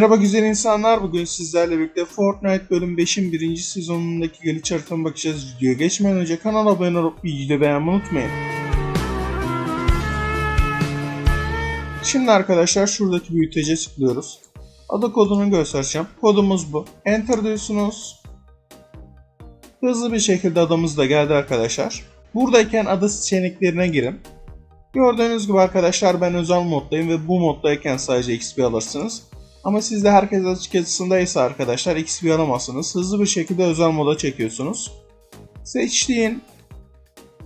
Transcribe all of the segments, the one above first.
Merhaba güzel insanlar. Bugün sizlerle birlikte Fortnite bölüm 5'in 1. sezonundaki geliş haritama bakacağız. Videoya geçmeden önce kanala abone olup videoyu beğenmeyi unutmayın. Şimdi arkadaşlar şuradaki büyütece tıklıyoruz. Ada kodunu göstereceğim. Kodumuz bu. Enter diyorsunuz. Hızlı bir şekilde adamız da geldi arkadaşlar. Buradayken ada seçeneklerine girin. Gördüğünüz gibi arkadaşlar ben özel moddayım ve bu moddayken sadece XP alırsınız. Ama sizde herkes açık yazısındaysa arkadaşlar XP alamazsınız. Hızlı bir şekilde özel moda çekiyorsunuz. Seçtiğin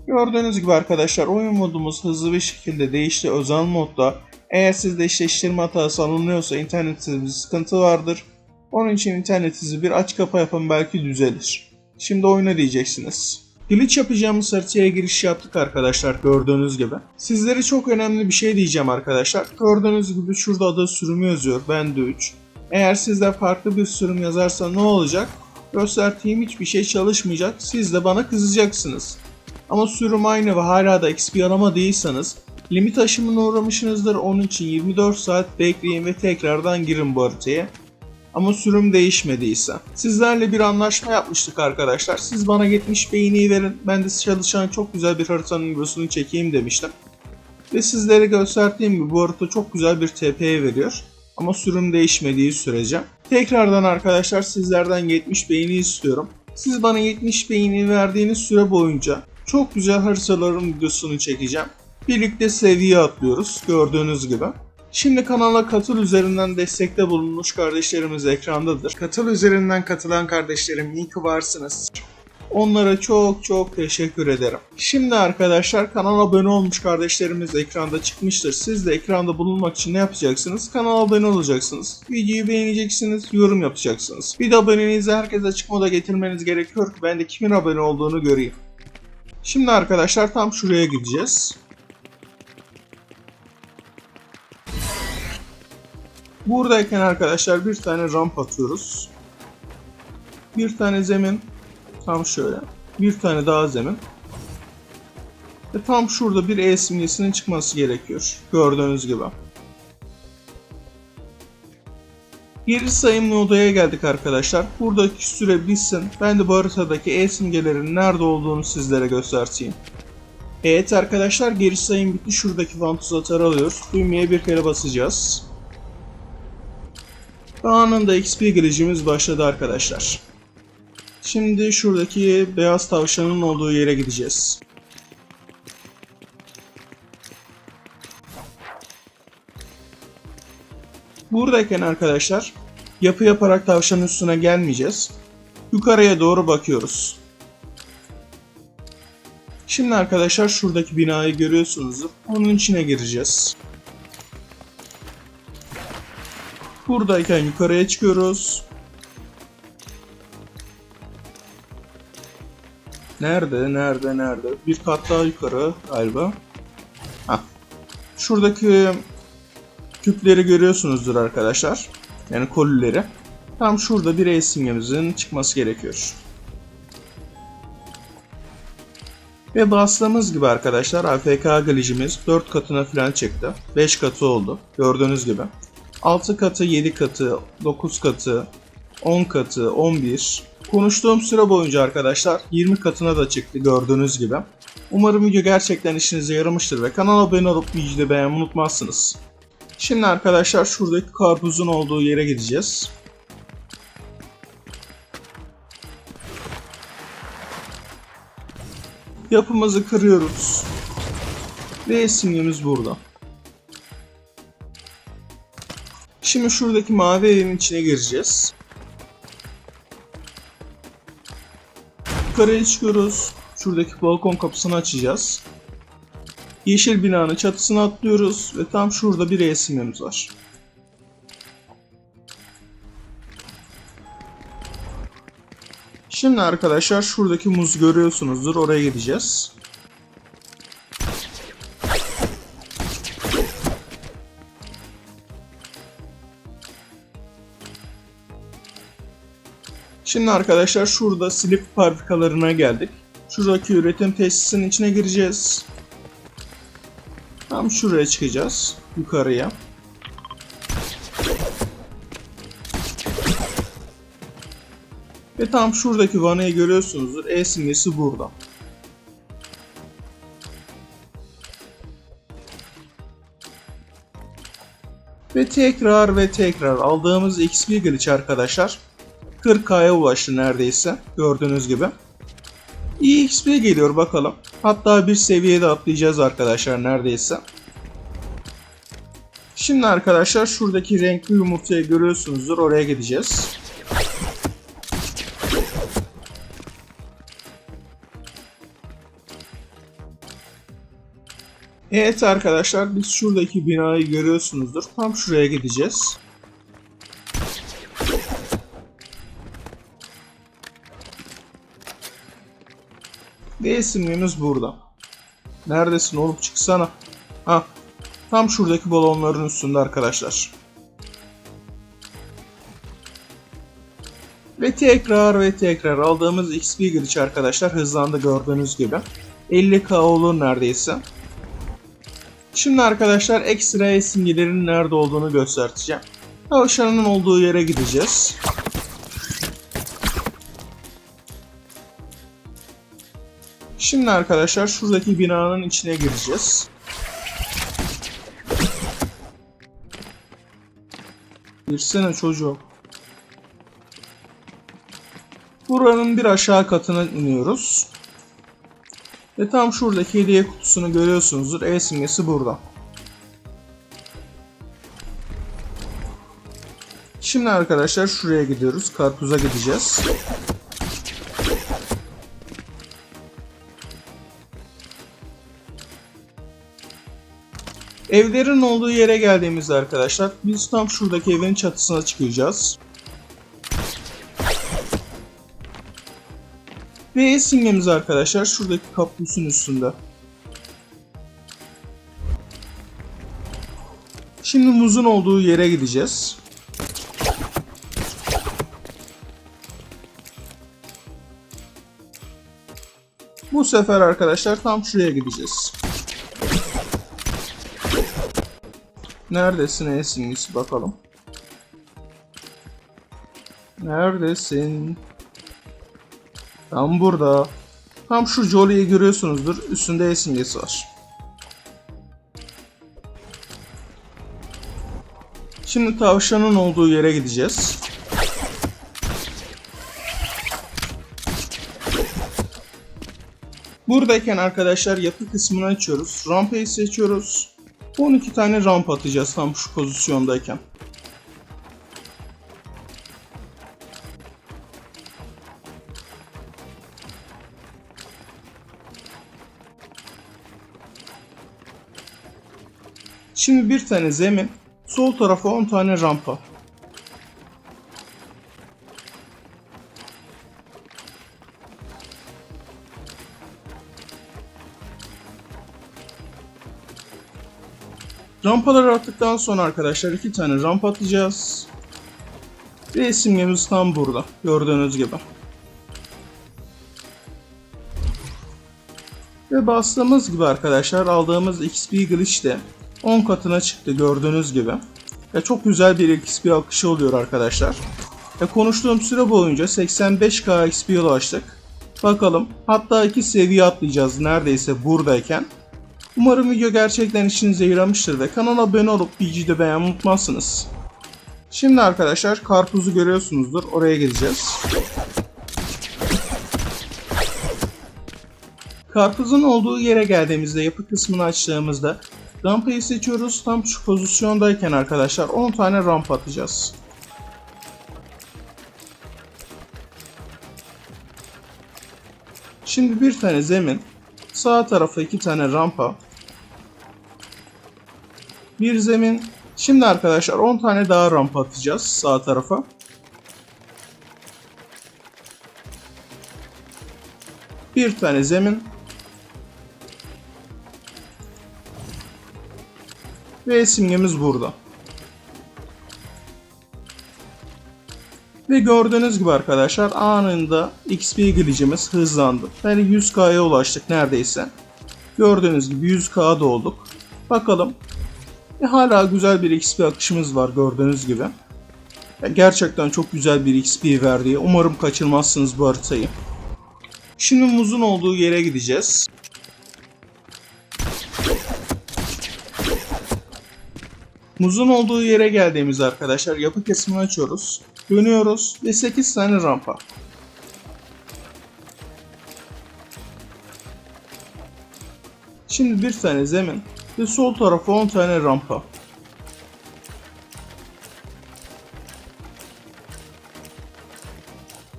Gördüğünüz gibi arkadaşlar oyun modumuz hızlı bir şekilde değişti özel modda. Eğer sizde eşleştirme hatası alınıyorsa internetinizde sıkıntı vardır. Onun için internetinizi bir aç kapa yapın belki düzelir. Şimdi oyuna diyeceksiniz. Glitch yapacağımız haritaya giriş yaptık arkadaşlar gördüğünüz gibi. Sizlere çok önemli bir şey diyeceğim arkadaşlar. Gördüğünüz gibi şurada adı sürümü yazıyor. Bende 3. Eğer sizde farklı bir sürüm yazarsa ne olacak? Gösterdiğim hiçbir şey çalışmayacak. Siz de bana kızacaksınız. Ama sürüm aynı ve hala da XP alamadıysanız limit aşımına uğramışsınızdır. Onun için 24 saat bekleyin ve tekrardan girin bu haritaya. Ama sürüm değişmediyse. Sizlerle bir anlaşma yapmıştık arkadaşlar. Siz bana 70 beğeni verin. Ben de çalışan çok güzel bir haritanın videosunu çekeyim demiştim. Ve sizlere gösterdiğim gibi bu harita çok güzel bir TP'ye veriyor. Ama sürüm değişmediği sürece. Tekrardan arkadaşlar sizlerden 70 beğeni istiyorum. Siz bana 70 beğeni verdiğiniz süre boyunca çok güzel haritaların videosunu çekeceğim. Birlikte seviye atlıyoruz gördüğünüz gibi. Şimdi kanala katıl üzerinden destekte bulunmuş kardeşlerimiz ekrandadır. Katıl üzerinden katılan kardeşlerim iyi ki varsınız. Onlara çok çok teşekkür ederim. Şimdi arkadaşlar kanala abone olmuş kardeşlerimiz ekranda çıkmıştır. Siz de ekranda bulunmak için ne yapacaksınız? Kanala abone olacaksınız. Videoyu beğeneceksiniz, yorum yapacaksınız. Bir de aboneliğinizi herkese açık moda getirmeniz gerekiyor ki ben de kimin abone olduğunu göreyim. Şimdi arkadaşlar tam şuraya gideceğiz. Buradayken arkadaşlar bir tane ramp atıyoruz. Bir tane zemin. Tam şöyle. Bir tane daha zemin. Ve tam şurada bir E simgesinin çıkması gerekiyor. Gördüğünüz gibi. Geri sayımlı odaya geldik arkadaşlar. Buradaki süre bitsin. Ben de bu haritadaki E simgelerin nerede olduğunu sizlere göstereyim. Evet arkadaşlar geri sayım bitti. Şuradaki vantuz atarı alıyoruz. Düğmeye bir kere basacağız. Anında XP girişimiz başladı arkadaşlar. Şimdi şuradaki beyaz tavşanın olduğu yere gideceğiz. Buradayken arkadaşlar yapı yaparak tavşanın üstüne gelmeyeceğiz. Yukarıya doğru bakıyoruz. Şimdi arkadaşlar şuradaki binayı görüyorsunuzdur. Onun içine gireceğiz. Buradayken yukarıya çıkıyoruz. Nerede, nerede, nerede? Bir kat daha yukarı galiba. Hah. Şuradaki küpleri görüyorsunuzdur arkadaşlar. Yani kolileri. Tam şurada bir simgemizin çıkması gerekiyor. Ve bastığımız gibi arkadaşlar AFK glitch'imiz 4 katına falan çıktı. 5 katı oldu. Gördüğünüz gibi. 6 katı, 7 katı, 9 katı, 10 katı, 11. Konuştuğum süre boyunca arkadaşlar 20 katına da çıktı gördüğünüz gibi. Umarım video gerçekten işinize yaramıştır ve kanala abone olup videoyu beğenmeyi unutmazsınız. Şimdi arkadaşlar şuradaki karpuzun olduğu yere gideceğiz. Yapımızı kırıyoruz. Ve simgemiz burada. Şimdi şuradaki mavi evin içine gireceğiz. Yukarıya çıkıyoruz. Şuradaki balkon kapısını açacağız. Yeşil binanın çatısına atlıyoruz ve tam şurada bir resimimiz var. Şimdi arkadaşlar şuradaki muz görüyorsunuzdur. Oraya gideceğiz. Şimdi arkadaşlar şurada silip fabrikalarına geldik. Şuradaki üretim tesisinin içine gireceğiz. Tam şuraya çıkacağız. Yukarıya. Ve tam şuradaki vanayı görüyorsunuzdur. E simgesi burada. Ve tekrar ve tekrar aldığımız XP glitch arkadaşlar 40k'ya ulaştı neredeyse gördüğünüz gibi. İyi XP geliyor bakalım. Hatta bir seviyede atlayacağız arkadaşlar neredeyse. Şimdi arkadaşlar şuradaki renkli yumurtayı görüyorsunuzdur oraya gideceğiz. Evet arkadaşlar biz şuradaki binayı görüyorsunuzdur. Tam şuraya gideceğiz. Ve simgemiz burada. Neredesin oğlum çıksana. Ha, tam şuradaki balonların üstünde arkadaşlar. Ve tekrar ve tekrar aldığımız XP glitch arkadaşlar hızlandı gördüğünüz gibi. 50k olur neredeyse. Şimdi arkadaşlar ekstra simgelerin nerede olduğunu göstereceğim. Tavşanın olduğu yere gideceğiz. Şimdi arkadaşlar şuradaki binanın içine gireceğiz. Girsene çocuğum. Buranın bir aşağı katına iniyoruz. Ve tam şuradaki hediye kutusunu görüyorsunuzdur. E simgesi burada. Şimdi arkadaşlar şuraya gidiyoruz. Karpuza gideceğiz. Evlerin olduğu yere geldiğimizde arkadaşlar biz tam şuradaki evin çatısına çıkacağız. Ve simgemiz arkadaşlar şuradaki kapusun üstünde. Şimdi muzun olduğu yere gideceğiz. Bu sefer arkadaşlar tam şuraya gideceğiz. Neredesin Esin'lisi bakalım. Neredesin? Tam burada. Tam şu Jolie'yi görüyorsunuzdur. Üstünde E var. Şimdi tavşanın olduğu yere gideceğiz. Buradayken arkadaşlar yapı kısmını açıyoruz. Rampayı seçiyoruz. 12 tane ramp atacağız tam şu pozisyondayken. Şimdi bir tane zemin, sol tarafa 10 tane rampa. Rampaları attıktan sonra arkadaşlar iki tane rampa atacağız. Ve simgemiz tam burada. Gördüğünüz gibi. Ve bastığımız gibi arkadaşlar aldığımız XP glitch de 10 katına çıktı gördüğünüz gibi. Ve çok güzel bir XP akışı oluyor arkadaşlar. Ve konuştuğum süre boyunca 85k XP'ye ulaştık. Bakalım hatta iki seviye atlayacağız neredeyse buradayken. Umarım video gerçekten işinize yaramıştır ve kanala abone olup videoyu beğenmeyi unutmazsınız. Şimdi arkadaşlar karpuzu görüyorsunuzdur. Oraya gideceğiz. Karpuzun olduğu yere geldiğimizde yapı kısmını açtığımızda rampayı seçiyoruz. Tam şu pozisyondayken arkadaşlar 10 tane rampa atacağız. Şimdi bir tane zemin, sağ tarafa iki tane rampa, bir zemin. Şimdi arkadaşlar 10 tane daha rampa atacağız sağ tarafa. Bir tane zemin. Ve simgemiz burada. Ve gördüğünüz gibi arkadaşlar anında XP glitch'imiz hızlandı. Yani 100k'ya ulaştık neredeyse. Gördüğünüz gibi 100k olduk. Bakalım. E hala güzel bir XP akışımız var gördüğünüz gibi. Ya Gerçekten çok güzel bir XP verdi. Umarım kaçırmazsınız bu haritayı. Şimdi muzun olduğu yere gideceğiz. Muzun olduğu yere geldiğimiz arkadaşlar yapı kesimini açıyoruz. Dönüyoruz ve 8 tane rampa. Şimdi bir tane zemin ve sol tarafa 10 tane rampa.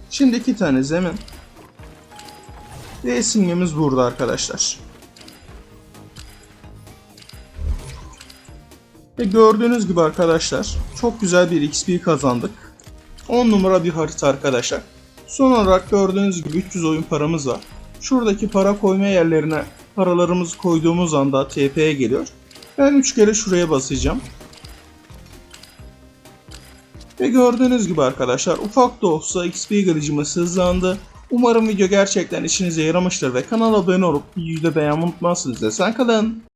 Şimdi iki tane zemin. Ve simgemiz burada arkadaşlar. Ve gördüğünüz gibi arkadaşlar çok güzel bir XP kazandık. 10 numara bir harita arkadaşlar. Son olarak gördüğünüz gibi 300 oyun paramız var. Şuradaki para koyma yerlerine paralarımızı koyduğumuz anda TP'ye geliyor. Ben 3 kere şuraya basacağım. Ve gördüğünüz gibi arkadaşlar ufak da olsa XP kılıcımız hızlandı. Umarım video gerçekten işinize yaramıştır ve kanala abone olup videoyu da beğenmeyi unutmazsınız. Sen kalın.